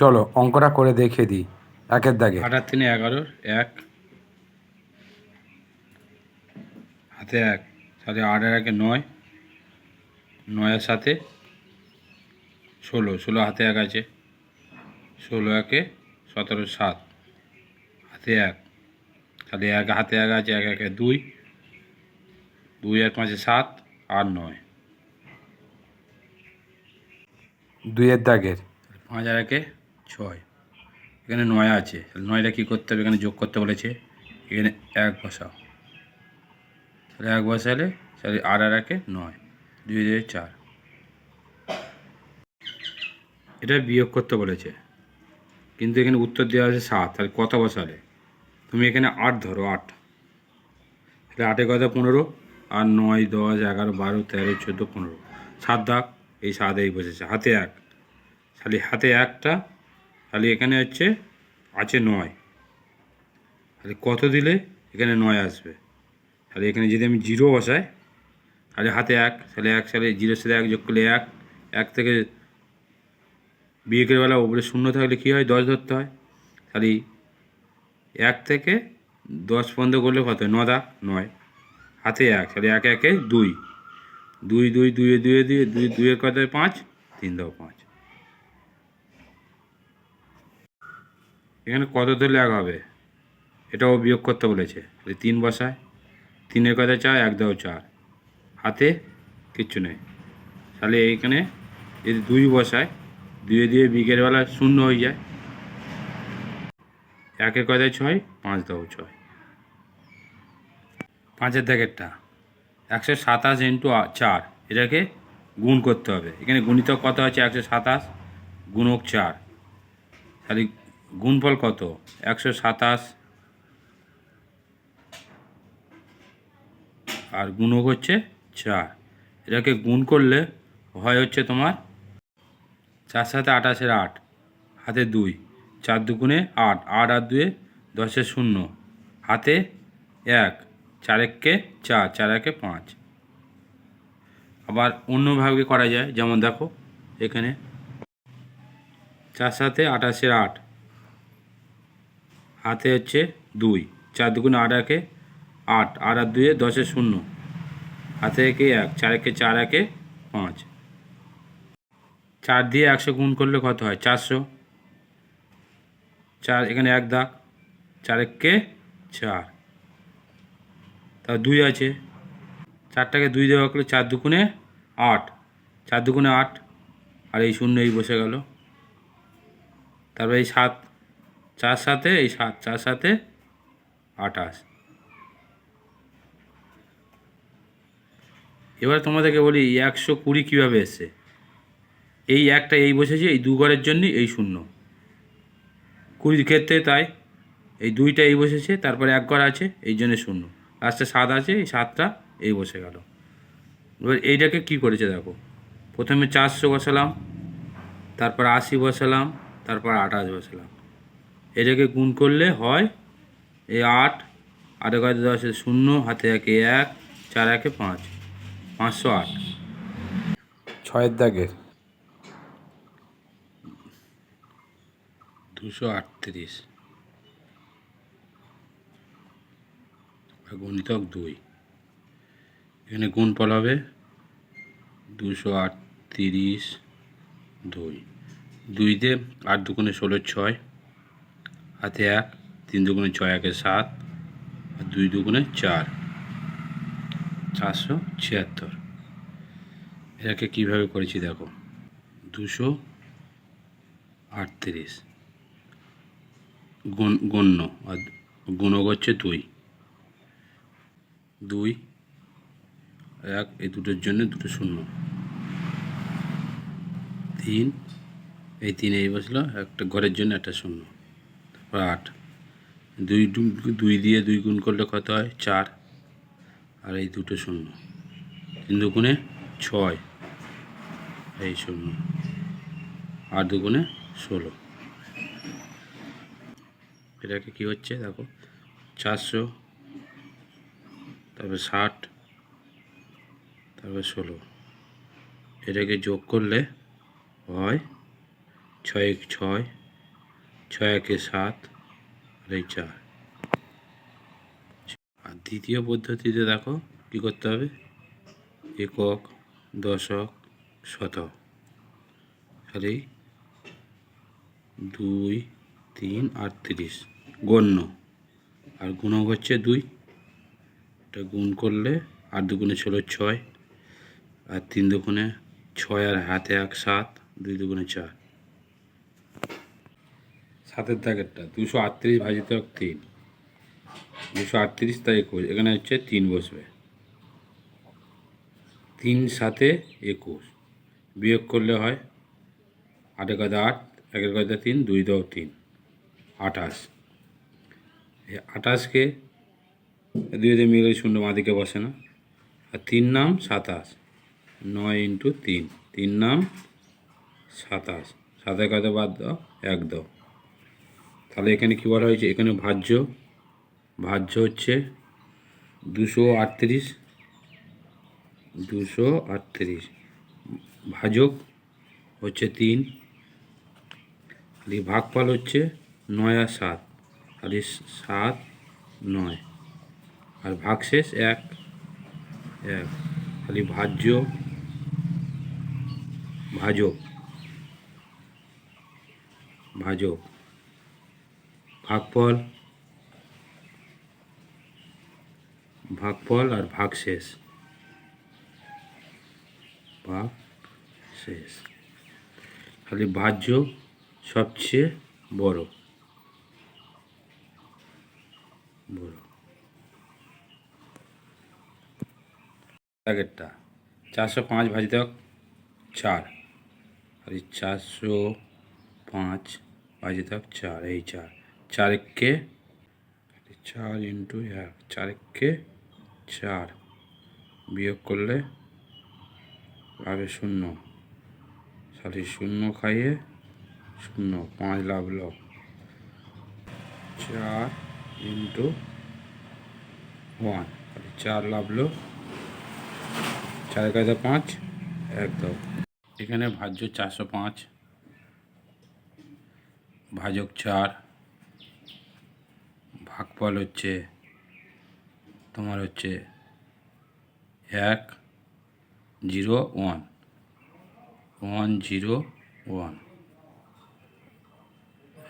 চলো অঙ্কটা করে দেখিয়ে দিই। একের দাগে। আটার তিনে এগারোর এক। হাতে এক। সাথে আটের একে নয়। নয়ের সাথে ষোলো। ষোলো হাতে এক আছে। ষোলো একে সতেরো সাত। হাতে এক। তাহলে এক হাতে এক আছে এক একে দুই। দুই এক পাঁচে সাত আর নয়। দুইয়ের দাগের। পাঁচ আর একে ছয়। এখানে নয় আছে। তাহলে নয়টা কী করতে হবে? এখানে যোগ করতে বলেছে। এখানে এক বসাও। তাহলে এক বসালে, তাহলে আর আর একে নয়। দুই দুই, চার। এটা বিয়োগ করতে বলেছে। কিন্তু এখানে উত্তর দেওয়া আছে সাত। তাহলে কত বসালে? তুমি এখানে আট ধরো, আট। তাহলে আটে কথা পনেরো, আর নয়, দশ, এগারো, বারো, তেরো, চোদ্দ, পনেরো। সাত দাগ। এই সাত এই বসেছে। হাতে এক। তাহলে হাতে একটা তাহলে এখানে হচ্ছে আছে নয়। তাহলে কত দিলে এখানে নয় আসবে? তাহলে এখানে যদি আমি জিরো বসাই, তাহলে হাতে এক, তাহলে এক সালে জিরোর সাথে এক যোগ করলে এক এক থেকে বিয়েকের বেলা ওপরে শূন্য থাকলে কী হয়? দশ ধরতে হয়। তাহলে এক থেকে দশ পর্যন্ত করলে কত? ন দাগ নয়। হাতে এক, তাহলে এক, একে দুই। দুই দুই দুয়ে দুয়ে দুয়ে দুই দুইয়ের কত? পাঁচ, তিন দাও পাঁচ। এখানে কত ধরলে এক হবে? এটাও বিয়োগ করতে বলেছে। তিন বসায়, তিনের কথা চার এক দাও চার। হাতে কিচ্ছু নেই। তাহলে এইখানে যদি দুই বসায়, দুয়ে দিয়ে বিকেলবেলা শূন্য হয়ে যায়। একের কথায় ছয়, পাঁচ দাও ছয়। পাঁচের দাগেরটা একশো সাতাশ ইন্টু চার। এটাকে গুণ করতে হবে। এখানে গুণিতক কত আছে? একশো সাতাশ, গুণক চার। তাহলে গুণফল কত? একশো সাতাশ। আর গুণক হচ্ছে চার। এটাকে গুণ করলে হয় হচ্ছে তোমার চার সাথে আঠাশের আট, হাতে দুই, চার দুগুণে আট আট আর দুয়ে দশের শূন্য, হাতে এক চার এককে চার চার একে পাঁচ। আবার অন্যভাবে করা যায়, যেমন দেখো, এখানে চার সাথে আঠাশের আট হাতে হচ্ছে দুই। চার দুগুণে আট একে আট। আট আর দুয়ে দশের শূন্য। হাতে একে এক, চার একে চার একে পাঁচ। চার দিয়ে একশো গুণ করলে কত হয়? চারশো। চার এখানে এক দাগ, চার একে চার। তা দুই আছে। চারটাকে দুই দেওয়া করলে চার দুগুণে আট। চার দুগুণে আট, আর এই শূন্য এই বসে গেল। তারপরে এই সাত চার সাথে, এই সাত, চার সাথে আঠাশ। এবার তোমাদেরকে বলি একশো কুড়ি কীভাবে এসছে? এই একটা এই বসেছে, এই দু ঘরের জন্য এই শূন্য। কুড়ির ক্ষেত্রে তাই, এই দুইটা এই বসেছে, তারপরে এক ঘর আছে, এই জন্য শূন্য। লাস্টে সাত আছে, এই সাতটা এই বসে গেল। এবার এইটাকে কি করেছে দেখো, প্রথমে চারশো বসালাম, তারপর আশি বসালাম, তারপর আঠাশ বসালাম। এটাকে গুণ করলে হয় এই আট আট এগারো দশে শূন্য হাতে একে এক চার একে পাঁচ পাঁচশো আট। ছয়ের দাগের। দুশো আটত্রিশ। গণিতক দুই। এখানে গুণফল হবে দুশো আটত্রিশ দুই। দুই দিয়ে আট দুগুণে ষোলো ছয়। হাতে এক তিন দুগুণে ছয় একে সাত আর দুই দুগুণে চার চারশো ছিয়াত্তর এটাকে কীভাবে করেছি দেখো দুশো আটত্রিশ গুণ গণ্য আর গুণক হচ্ছে দুই দুই এক এই দুটোর জন্য দুটো শূন্য তিন এই তিন এই বসল একটা ঘরের জন্য একটা শূন্য আট। দুই দুই দিয়ে দুই গুণ করলে কত হয়? চার। আর এই দুটো শূন্য। তিন দুগুণে ছয়। এই শূন্য। আর দুগুণে ষোলো। এটাকে কি হচ্ছে? দেখো, চারশো, তারপর ষাট, তারপর ষোলো। এটাকে যোগ করলে হয় ছয় ছয়। ছয় একে সাত, আর এই চার। আর দ্বিতীয় পদ্ধতিতে দেখো কি করতে হবে? একক, দশক, শতক। আর এই দুই, তিন, আটত্রিশ। গণ্য। আর গুণক হচ্ছে দুই। এটা গুণ করলে আট দুগুণে ছিল ছয়, আর তিন দুগুণে ছয় আর হাতে এক সাত, দুই দুগুণে চার। সাতের দাগেরটা, দুশো আটত্রিশ ভাজিত তিন। দুশো আটত্রিশ তাই একুশ, এখানে হচ্ছে তিন বসবে। তিন সাতে একুশ, বিয়োগ করলে হয় আটের কথা আট, একের কথা তিন, দুই দাও তিন, আঠাশ। এই আঠাশকে দুই দিয়ে মিলে শূন্য বাঁদিকে বসে না। আর তিন নাম সাতাশ, নয় ইন্টু তিন তিন নাম সাতাশ সাতাশ কথা বাদ দাও, এক দাও। তাহলে এখানে কী বলা হয়েছে এখানে ভাজ্য। ভাজ্য হচ্ছে দুশো আটত্রিশ দুশো আটত্রিশ। ভাজক হচ্ছে তিন, আর ভাগফল হচ্ছে নয় আর সাত আর সাত নয়। আর ভাগশেষ এক এক। খালি ভাজ্য, ভাজক ভাজক। ভাগফল ভাগফল আর ভাগশেষ। ভাগ শেষ খালি ভাজ্য সবচেয়ে বড়। বড়। আগেরটা চারশো পাঁচ ভাজিত চার। আর চারশো পাঁচ ভাজিত চার, এই চার। চার একে চার ইন্টু এক চার একে চার বিয়োগ করলে পাবে শূন্য। সাথে শূন্য খাইয়ে শূন্য, পাঁচ লাভলো চার ইন্টু ওয়ান চার লাভলো চার কাজে পাঁচ, একদম। এখানে ভাজ্য চারশো পাঁচ, ভাজক চার। ভাগফল হচ্ছে, তোমার হচ্ছে এক, zero, one. One, zero, one.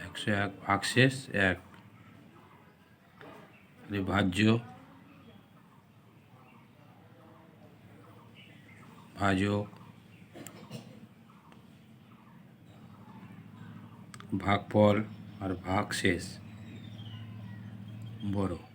একশো এক ভাগশেষ এক। ভাজ্য। ভাজক ভাগফল আর ভাগশেষ বড়